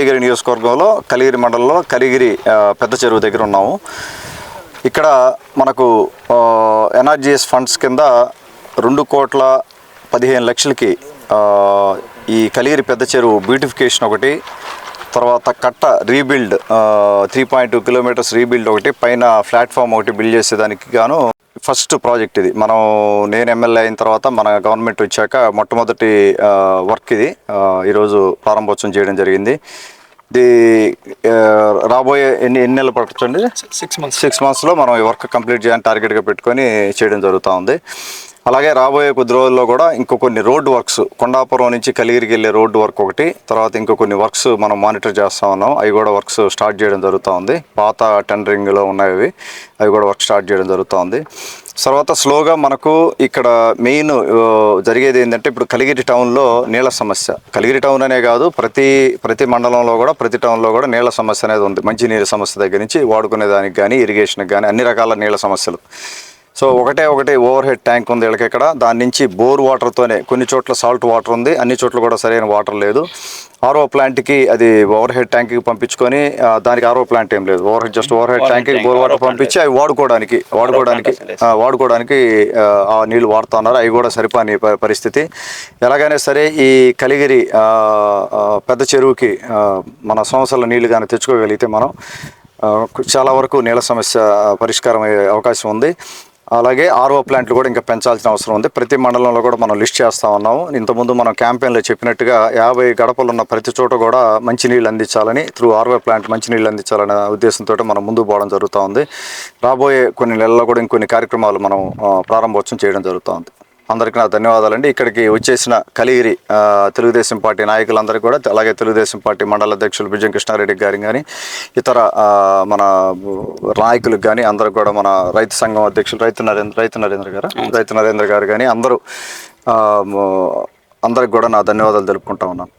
ఉదయగిరి నియోజకవర్గంలో కలిగిరి మండలంలో కలిగిరి పెద్ద చెరువు దగ్గర ఉన్నాము. ఇక్కడ మనకు ఎన్ఆర్జీఎస్ ఫండ్స్ కింద రెండు కోట్ల పదిహేను లక్షలకి ఈ కలిగిరి పెద్ద చెరువు బ్యూటిఫికేషన్ ఒకటి తర్వాత కట్ట rebuild three point two kilometers rebuild ఒకటి పైన ప్లాట్ఫామ్ ఒకటి బిల్డ్ చేసేదానికి గాను ఫస్ట్ ప్రాజెక్ట్ ఇది. మనం నేను ఎమ్మెల్యే అయిన తర్వాత మన గవర్నమెంట్ వచ్చాక మొట్టమొదటి వర్క్ ఇది. ఈరోజు ప్రారంభోత్సవం చేయడం జరిగింది. ఇది రాబోయే ఎన్ని ఎన్ని నెలలు పట్టచ్చండి సిక్స్ మంత్స్ సిక్స్ మంత్స్లో మనం ఈ వర్క్ కంప్లీట్ చేయాలని టార్గెట్గా పెట్టుకొని చేయడం జరుగుతూ ఉంది. అలాగే రాబోయే కొద్ది రోజుల్లో కూడా ఇంకో కొన్ని రోడ్ వర్క్స్ కొండాపురం నుంచి కలిగిరికి వెళ్ళే రోడ్డు వర్క్ ఒకటి తర్వాత ఇంకో కొన్ని వర్క్స్ మనం మానిటర్ చేస్తూ ఉన్నాం. అవి కూడా వర్క్స్ స్టార్ట్ చేయడం జరుగుతూ ఉంది. పాత టెండరింగ్లో ఉన్నాయి అవి అవి కూడా వర్క్ స్టార్ట్ చేయడం జరుగుతూ ఉంది. తర్వాత స్లోగా మనకు ఇక్కడ మెయిన్ జరిగేది ఏంటంటే ఇప్పుడు కలిగిరి టౌన్లో నీళ్ళ సమస్య. కలిగిరి టౌన్ అనే కాదు ప్రతి ప్రతి మండలంలో కూడా ప్రతి టౌన్లో కూడా నీళ్ళ సమస్య అనేది ఉంది. మంచి నీళ్ళ సమస్య దగ్గర నుంచి వాడుకునే దానికి కానీ ఇరిగేషన్కి కానీ అన్ని రకాల నీళ్ళ సమస్యలు. సో ఒకటే ఒకటి ఓవర్ హెడ్ ట్యాంక్ ఉంది వీళ్ళకి ఇక్కడ. దాని నుంచి బోర్ వాటర్తోనే కొన్ని చోట్ల సాల్ట్ వాటర్ ఉంది. అన్ని చోట్ల కూడా సరైన వాటర్ లేదు. ఆర్ఓ ప్లాంట్కి అది ఓవర్ హెడ్ ట్యాంక్కి పంపించుకొని దానికి ఆర్ఓ ప్లాంట్ ఏం లేదు. Overhead just overhead ట్యాంక్కి బోర్ వాటర్ పంపించి అవి వాడుకోవడానికి వాడుకోవడానికి వాడుకోవడానికి ఆ, నీళ్ళు వాడుతున్నారు అవి కూడా సరిపోని పరిస్థితి. ఎలాగైనా సరే ఈ కలిగిరి పెద్ద చెరువుకి మన సంవత్సరాల నీళ్ళు కానీ తెచ్చుకోగలిగితే మనం చాలా వరకు నీళ్ళ సమస్య పరిష్కారం అయ్యే అవకాశం ఉంది. అలాగే ఆర్ఓ ప్లాంట్లు కూడా ఇంకా పెంచాల్సిన అవసరం ఉంది. ప్రతి మండలంలో కూడా మనం లిస్ట్ చేస్తా ఉన్నాము. ఇంతకుముందు మనం క్యాంపెయిన్లో చెప్పినట్టుగా యాభై గడపలు ఉన్న ప్రతి చోట కూడా మంచినీళ్ళు అందించాలని త్రూ ఆర్ఓ ప్లాంట్ మంచినీళ్ళు అందించాలనే ఉద్దేశంతో మనం ముందు పోవడం జరుగుతూ ఉంది. రాబోయే కొన్ని నెలల్లో కూడా ఇంకొన్ని కార్యక్రమాలు మనం ప్రారంభోత్సవం చేయడం జరుగుతూ ఉంది. అందరికీ నా ధన్యవాదాలండి. ఇక్కడికి వచ్చేసిన కలిగిరి తెలుగుదేశం పార్టీ నాయకులందరికీ కూడా అలాగే తెలుగుదేశం పార్టీ మండల అధ్యక్షులు బిజం కృష్ణారెడ్డి గారికి కానీ ఇతర మన నాయకులకు కానీ అందరికి కూడా మన రైతు సంఘం అధ్యక్షులు రైతు నరేంద్ర రైతు నరేంద్ర గారు? రైతు నరేంద్ర గారు కానీ అందరూ అందరికి కూడా నా ధన్యవాదాలు తెలుపుకుంటా ఉన్నాను.